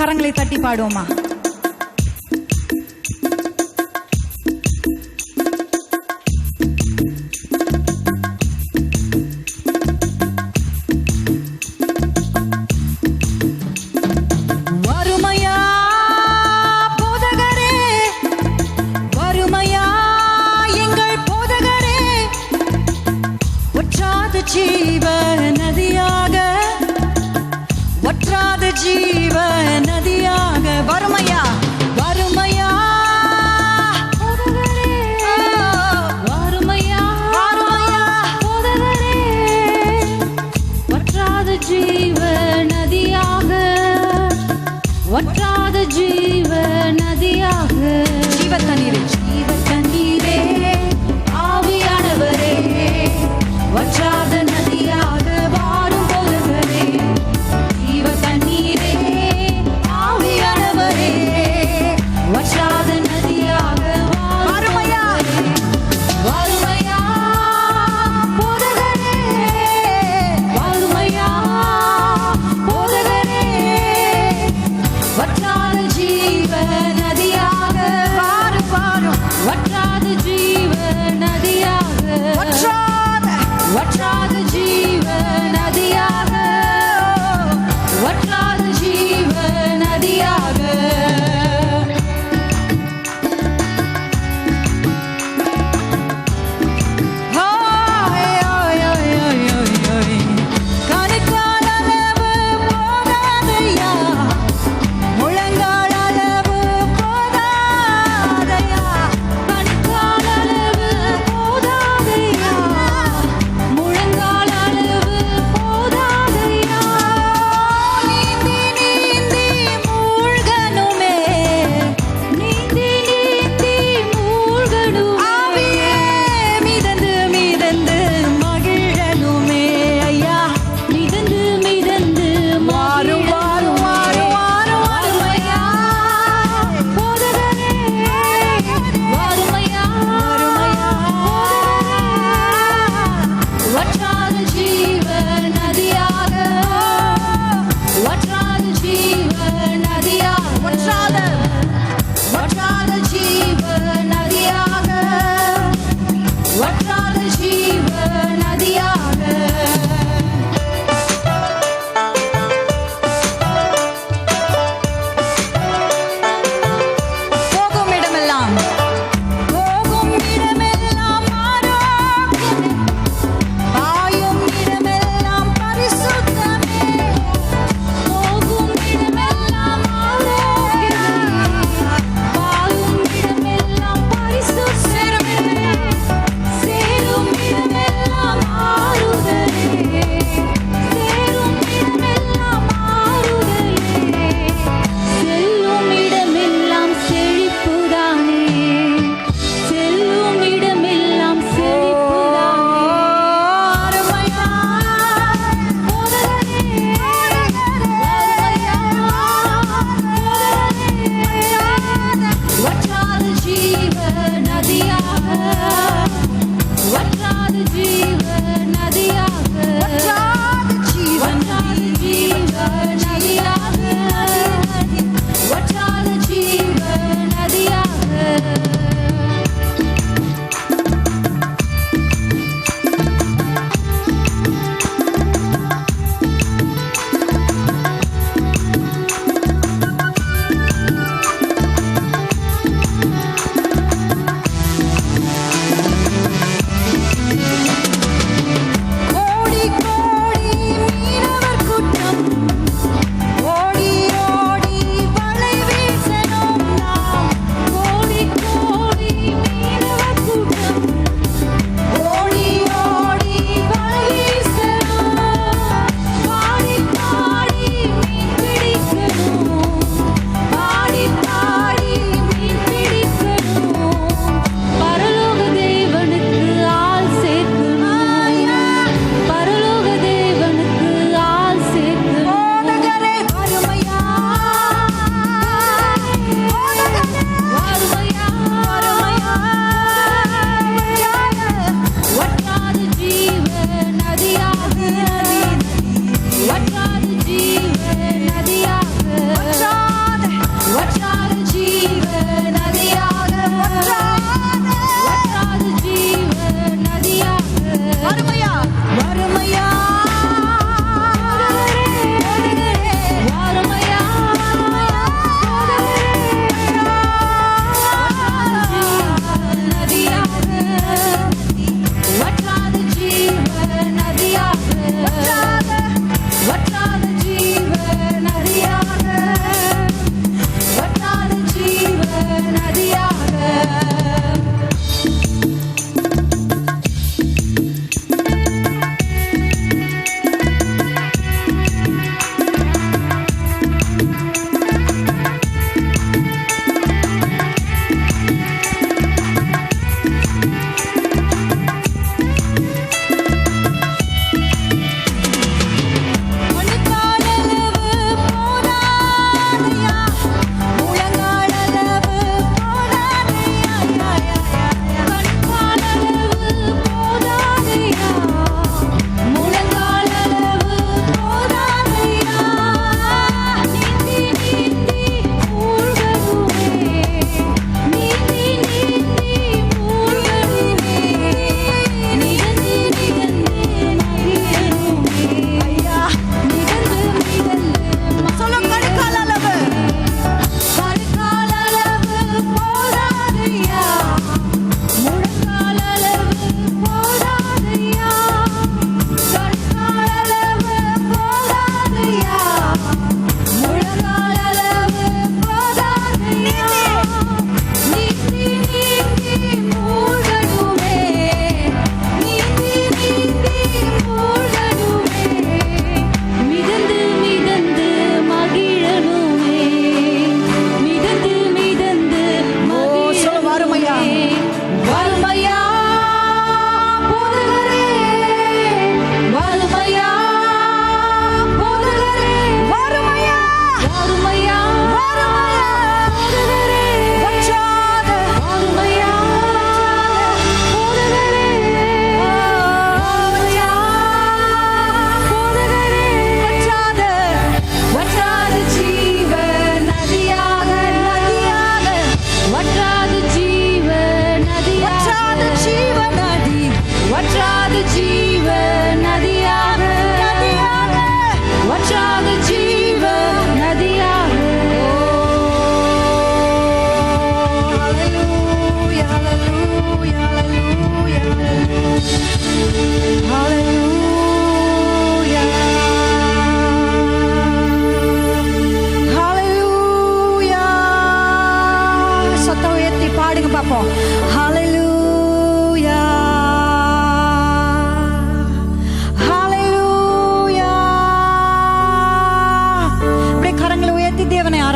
கரங்களை தட்டி பாடுவோமா?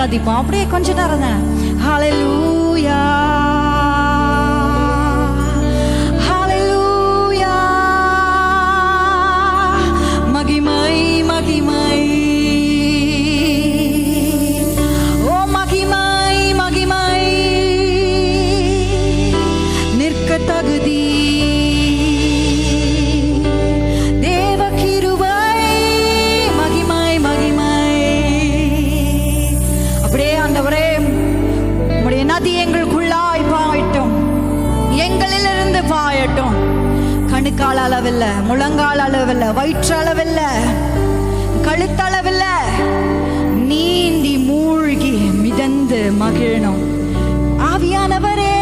ஆராதிப்போம். அப்படியே கொஞ்ச நேரம் தான். ஹalleluya நதி எங்களுக்குள்ளாய் பாயட்டும். எங்களிலிருந்து பாயட்டும். கணுக்கால் அளவில்ல முழங்கால் அளவில்ல வயிற்று அளவில்ல கழுத்தளவில் நீந்தி மூழ்கி மிதந்து மகிழணும். ஆவியானவரே